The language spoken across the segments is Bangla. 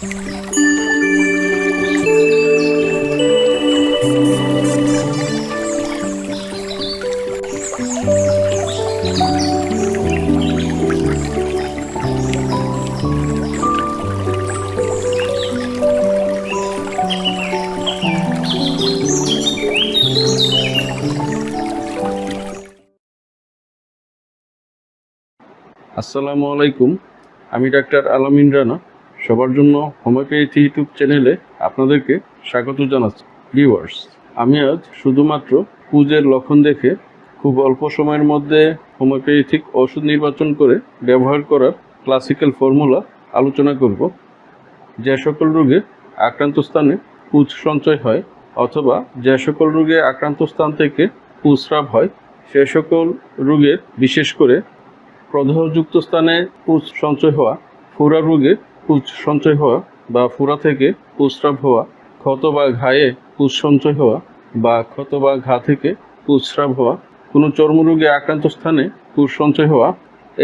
আসসালামু আলাইকুম। আমি ডাক্তার আলামিন রানা। সবার জন্য হোমিওপ্যাথি ইউটিউব চ্যানেলে আপনাদেরকে স্বাগত জানাচ্ছি। ভিউয়ার্স আমি আজ শুধুমাত্র পুজের লক্ষণ দেখে খুব অল্প সময়ের মধ্যে হোমিওপ্যাথিক ওষুধ নির্বাচন করে ব্যবহার করার ক্লাসিক্যাল ফর্মুলা আলোচনা করব। যে সকল রোগে আক্রান্ত স্থানে পুজ সঞ্চয় হয় অথবা যে সকল রোগে আক্রান্ত স্থান থেকে পুস্রাব হয়, সে সকল রোগের বিশেষ করে প্রদাহযুক্ত স্থানে পুজ সঞ্চয় হওয়া ফুরা রোগে পুজ সঞ্চয় হওয়া বা ফুরা থেকে পুস্রাব হওয়া, ক্ষত বা ঘায়ে পুজ সঞ্চয় হওয়া বা ক্ষত বা ঘা থেকে পুস্রাব হওয়া, কোনো চর্মরোগে আক্রান্ত স্থানে পুজ সঞ্চয় হওয়া,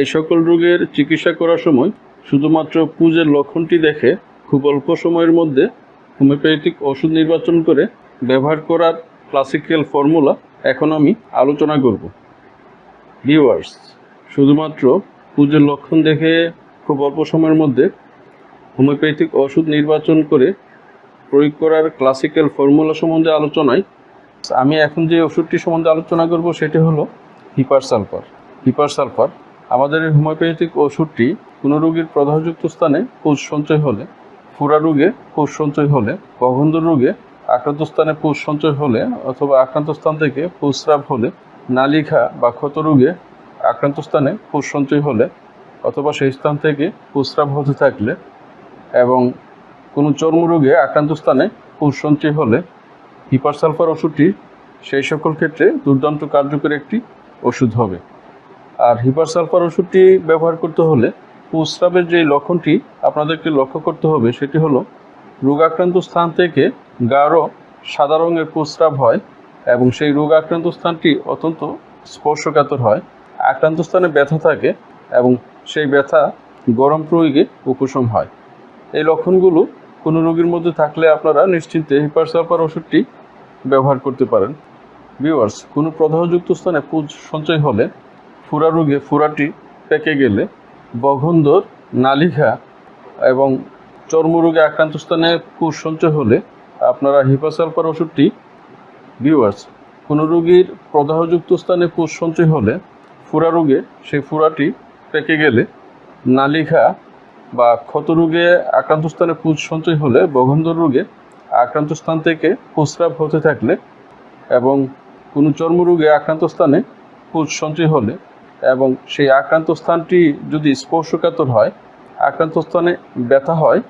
এই সকল রোগের চিকিৎসা করার সময় শুধুমাত্র পুজের লক্ষণটি দেখে খুব অল্প সময়ের মধ্যে হোমিওপ্যাথিক ওষুধ নির্বাচন করে ব্যবহার করার ক্লাসিক্যাল ফর্মুলা এখন আমি আলোচনা করব। ভিউয়ার্স, শুধুমাত্র পুজোর লক্ষণ দেখে খুব অল্প সময়ের মধ্যে হোমিওপ্যাথিক ওষুধ নির্বাচন করে প্রয়োগ করার ক্লাসিক্যাল ফর্মুলা সম্বন্ধে আলোচনায় আমি এখন যে ওষুধটি সম্বন্ধে আলোচনা করব সেটি হলো হিপার সালফার হিপার সালফার আমাদের এই হোমিওপ্যাথিক ওষুধটি কোনো রোগীর প্রদাহযুক্ত স্থানে কোষ সঞ্চয় হলে, ফুরা রোগে কোষ সঞ্চয় হলে কগন্ধ রোগে আক্রান্ত স্থানে পুষ সঞ্চয় হলে অথবা আক্রান্ত স্থান থেকে পুস্রাব হলে, নালিখা বা ক্ষত রোগে আক্রান্ত স্থানে পুষ সঞ্চয় হলে অথবা সেই স্থান থেকে প্রস্রাব হতে থাকলে এবং কোনো চর্মরোগে আক্রান্ত স্থানে পুষ সঞ্চয় হলে হিপার সালফার ওষুধটি সেই সকল ক্ষেত্রে দুর্দান্ত কার্যকরী একটি ওষুধ হবে। আর হিপার সালফার ওষুধটি ব্যবহার করতে হলে প্রস্রাবের যে লক্ষণটি আপনাদেরকে লক্ষ্য করতে হবে সেটি হলো রোগাক্রান্ত স্থান থেকে গাঢ় সাদা রঙের প্রস্রাব হয় এবং সেই রোগ আক্রান্ত স্থানটি অত্যন্ত স্পর্শকাতর হয়, আক্রান্ত স্থানে ব্যথা থাকে এবং সেই ব্যথা গরম প্রয়োগে উপশম হয়। এই লক্ষণগুলো কোনো রোগীর মধ্যে থাকলে আপনারা নিশ্চিন্তে হিপার হিপারসালফার ওষুধটি ব্যবহার করতে পারেন। ভিউয়ার্স, কোনো প্রদাহযুক্ত স্থানে পুজ সঞ্চয় হলে ফুরা রোগে ফুরাটি পেকে গেলে বগন্ধর নালিখা এবং চর্মরোগে আক্রান্ত স্থানে পুজ সঞ্চয় হলে আপনারা হিপাসালফার ওষুধটি ভিউয়ার্স, কোনো রোগীর প্রদাহযুক্ত স্থানে পুষ সঞ্চয় হলে ফুরা রোগে সেই ফুরাটি পেকে গেলে নালিখা বা ক্ষত রোগে আক্রান্ত স্থানে পুজ সঞ্চয় হলে বগন্ধ রোগে আক্রান্ত স্থান থেকে প্রস্রাব হতে থাকলে এবং কোনো চর্মরোগে আক্রান্ত স্থানে পুজ সঞ্চয় হলে এবং সেই আক্রান্ত স্থানটি যদি স্পর্শকাতর হয়, আক্রান্ত স্থানে ব্যথা হয়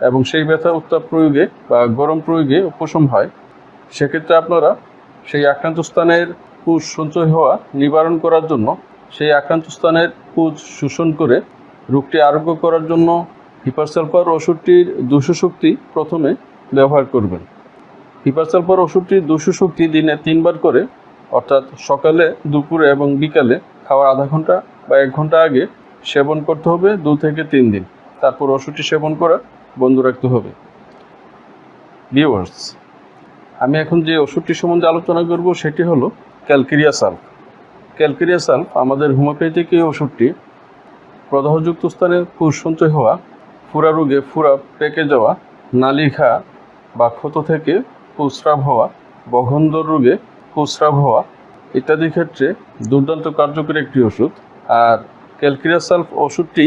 এবং সেই ব্যথা উত্তাপ প্রয়োগে বা গরম প্রয়োগে উপশম হয়, সেক্ষেত্রে আপনারা সেই আক্রান্ত স্থানের পুজ সঞ্চয় হওয়া নিবারণ করার জন্য সেই আক্রান্ত স্থানের পুজ শোষণ করে রোগটি আরোগ্য করার জন্য হিপারসালফার ওষুধটির দুশো শক্তি প্রথমে ব্যবহার করবেন। হিপারসালফার ওষুধটির দুশো শক্তি দিনে তিনবার করে, অর্থাৎ সকালে, দুপুরে এবং বিকালে খাওয়ার আধা ঘণ্টা বা এক ঘণ্টা আগে সেবন করতে হবে দু থেকে তিন দিন। তারপর ওষুধটি সেবন করা বন্ধ রাখতে হবে। ভিউয়ার্স, আমি এখন যে ওষুধটি সম্বন্ধে আলোচনা করব সেটি হলো ক্যালকেরিয়া সালফ। ক্যালকেরিয়া সালফ আমাদের হোমিওপ্যাথিক এই ওষুধটি প্রদাহযুক্ত স্থানে পুষ সঞ্চয় হওয়া, ফুরা রোগে ফুরা পেকে যাওয়া নালি নালিখা বা ক্ষত থেকে প্রস্রাব হওয়া বগন্ধর রোগে প্রস্রাব হওয়া ইত্যাদি ক্ষেত্রে দুর্দান্ত কার্যকরী একটি ওষুধ। আর ক্যালকেরিয়া সালফ ওষুধটি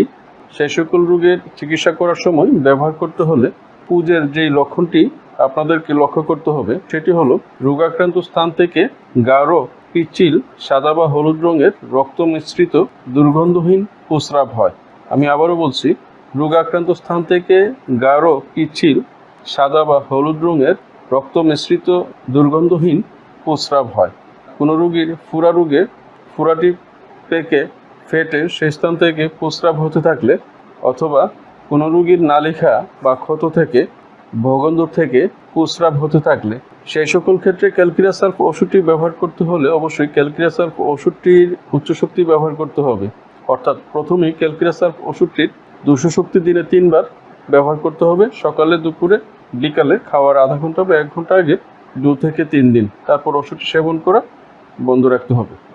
সেই সকল রোগের চিকিৎসা করার সময় ব্যবহার করতে হলে পুজের যেই লক্ষণটি আপনাদেরকে লক্ষ্য করতে হবে, সেটি হলো রোগাক্রান্ত স্থান থেকে গাঢ় পিচ্ছিল, সাদা বা হলুদ রঙের রক্ত মিশ্রিত দুর্গন্ধহীন প্রস্রাব হয়। আমি আবারও বলছি, রোগাক্রান্ত স্থান থেকে গাঢ়, পিচ্ছিল, সাদা বা হলুদ রঙের রক্ত মিশ্রিত দুর্গন্ধহীন প্রস্রাব হয়। কোনো রোগীর ফুরা রোগে ফুরাটি পেকে ফেটে সেই স্থান থেকে প্রস্রাব হতে থাকলে অথবা কোনো রোগীর নালিখা বা ক্ষত থেকে ভগন্ধ থেকে প্রস্রাব হতে থাকলে সেই সকল ক্ষেত্রে ক্যালকিরা সালফ ওষুধটি ব্যবহার করতে হলে অবশ্যই ক্যালকিরা সালফ ওষুধটির উচ্চ শক্তি ব্যবহার করতে হবে। অর্থাৎ প্রথমেই ক্যালকিরা সালফ ওষুধটির দুশো শক্তি দিনে তিনবার ব্যবহার করতে হবে। সকালে, দুপুরে, বিকালে খাওয়ার আধা ঘণ্টা বা এক ঘণ্টা আগে দু থেকে তিন দিন। তারপর ওষুধটি সেবন করা বন্ধ রাখতে হবে।